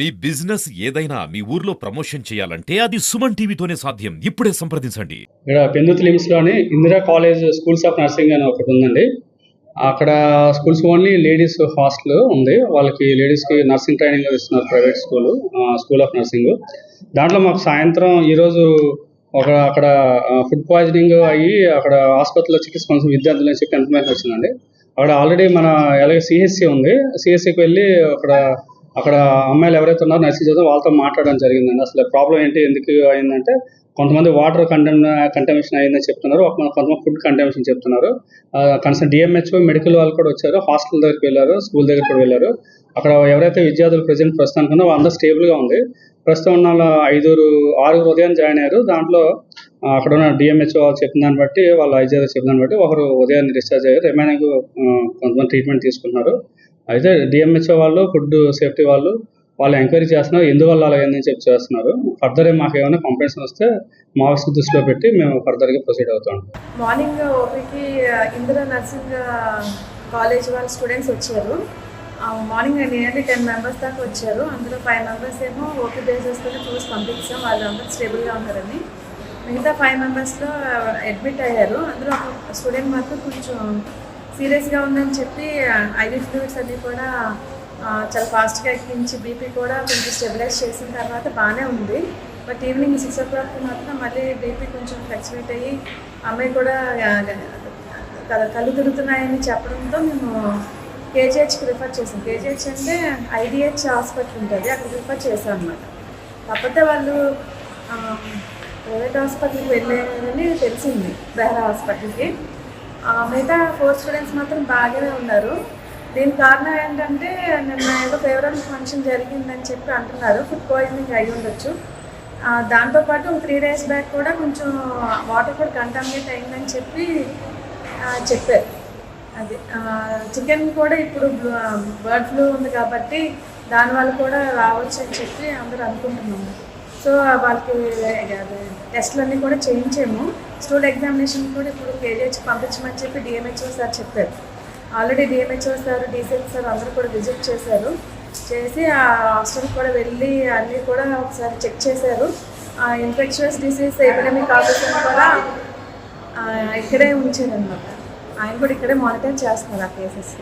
మీ business ఏదైనా మీ ఊర్లో promotion చేయాలంటే అది సుమన్ టీవీతోనే సాధ్యం. ఇప్పుడే సంప్రదించండి. ఇక్కడ పెందుతు లిమ్స్లోని Indira college schools of nursing అని ఒకటి ఉందండి. అక్కడ స్కూల్స్ ఓన్లీ లేడీస్ హాస్టల్ ఉంది. వాళ్ళకి లేడీస్కి నర్సింగ్ ట్రైనింగ్ ఇస్తున్నారు private school school of nursing. దాంట్లో మాకు సాయంత్రం ఈరోజు ఒక అక్కడ ఫుడ్ పాయిజనింగ్ అయ్యి అక్కడ ఆసుపత్రిలో చికిత్స కొంచెం విద్యార్థులు అని చెప్పి ఇన్ఫర్మేషన్ వచ్చిందండి. అక్కడ ఆల్రెడీ మన అలాగే సిహెచ్సి ఉంది. సిహెచ్సికి వెళ్ళి అక్కడ అక్కడ అమ్మాయిలు ఎవరైతే ఉన్నారో నర్సింగ్ చదువు వాళ్ళతో మాట్లాడడం జరిగిందండి. అసలు ప్రాబ్లం ఏంటి? ఎందుకు అయిందంటే కొంతమంది వాటర్ కంటెమ్ కంటమినేషన్ అయిందని చెప్తున్నారు. ఒక కొంతమంది ఫుడ్ కంటమినేషన్ చెప్తున్నారు. కనీసం డిఎంహెచ్ఓ మెడికల్ వాళ్ళు కూడా వచ్చారు. హాస్టల్ దగ్గరికి వెళ్ళారు. స్కూల్ దగ్గరికి కూడా వెళ్ళారు. అక్కడ ఎవరైతే విద్యార్థులు ప్రజెంట్ ప్రస్తుతానికి ఉన్నారో అందరూ స్టేబుల్గా ఉంది. ప్రస్తుతం ఉన్న వాళ్ళ ఐదుగురు ఆరుగురు ఉదయం జాయిన్ అయ్యారు. దాంట్లో అక్కడ ఉన్న డిఎంహెచ్ఓ వాళ్ళు చెప్పిన దాన్ని బట్టి వాళ్ళ ఐజీఆర్ చెప్పిన దాన్ని బట్టి ఒకరు ఉదయాన్నే డిశ్చార్జ్ అయ్యారు. రిమైనింగ్ కొంతమంది ట్రీట్మెంట్ తీసుకున్నారు. అయితే డిఎంహెచ్ఓ వాళ్ళు ఫుడ్ సేఫ్టీ వాళ్ళు వాళ్ళు ఎంక్వైరీ చేస్తున్నారు. ఎందువల్ల అలా అయిందని చెప్పి చేస్తున్నారు. ఫర్దర్ మాకు ఏమైనా కంప్లైంట్స్ వస్తే మా ఆఫీస్ దృష్టిలో పెట్టి మేము ఫర్దర్గా ప్రొసీడ్ అవుతాం. మార్నింగ్ ఓపీకి ఇందిరా నర్సింగ్ కాలేజ్ వాళ్ళ స్టూడెంట్స్ వచ్చారు. మార్నింగ్ నియర్లీ టెన్ మెంబర్స్ దాకా వచ్చారు. అందులో ఫైవ్ మెంబర్స్ ఏమో ఓపీ బేసెస్తో చూసి పంపించాం వాళ్ళందరూ స్టేబుల్గా ఉన్నారని. మిగతా ఫైవ్ మెంబర్స్లో అడ్మిట్ అయ్యారు. అందులో ఒక స్టూడెంట్ మాత్రం కొంచెం సీరియస్గా ఉందని చెప్పి ఐడి ఫ్లూయిడ్స్ అన్నీ కూడా చాలా ఫాస్ట్గా ఎక్కించి బీపీ కూడా కొంచెం స్టెబిలైజ్ చేసిన తర్వాత బాగానే ఉంది. But evening six o'clock మాత్రం మళ్ళీ బీపీ కొంచెం ఫ్లక్చువేట్ అయ్యి అమ్మాయి కూడా కళ్ళు- తిరుగుతున్నాయని చెప్పడంతో మేము కేజీహెచ్కి రిఫర్ చేసాం. కేజీహెచ్ అంటే ఐడిహెచ్ హాస్పిటల్ ఉంటుంది అక్కడ రిఫర్ చేసాం అనమాట కాకపోతే వాళ్ళు ప్రైవేట్ హాస్పిటల్కి వెళ్ళారని తెలిసింది బెహ్రా హాస్పిటల్కి. మిగతా ఫోర్ స్టూడెంట్స్ మాత్రం బాగానే ఉన్నారు. దీనికి కారణం ఏంటంటే నిన్న ఏదో ఫేవరల్ ఫంక్షన్ జరిగిందని చెప్పి అంటున్నారు. ఫుడ్ పాయిజనింగ్ అయి ఉండొచ్చు. దాంతోపాటు త్రీ డేస్ బ్యాక్ కూడా కొంచెం వాటర్ కూడా కంటామినేట్ అయిందని చెప్పి చెప్పారు. అది చికెన్ కూడా ఇప్పుడు బర్డ్ ఫ్లూ ఉంది కాబట్టి దానివల్ల కూడా రావచ్చు అని చెప్పి అందరూ అనుకుంటున్నాము సో వాళ్ళకి టెస్ట్లన్నీ కూడా చేయించాము. స్టూడెంట్ ఎగ్జామినేషన్ కూడా ఇప్పుడు కేజీహెచ్ పంపించమని చెప్పి డిఎంహెచ్ఓ సార్ చెప్పారు. Already DMHO sir DCL sir అందరూ కూడా విజిట్ చేశారు. చేసి ఆ హాస్టల్కి కూడా వెళ్ళి అన్నీ కూడా ఒకసారి చెక్ చేశారు. ఆ ఇన్ఫెక్షన్స్ డిసీజ్ ఎపిడమిక్ ఆఫీసర్ కూడా ఇక్కడే ఉంచారనమాట ఆయన కూడా ఇక్కడే మానిటర్ చేస్తున్నారు ఆ కేసెస్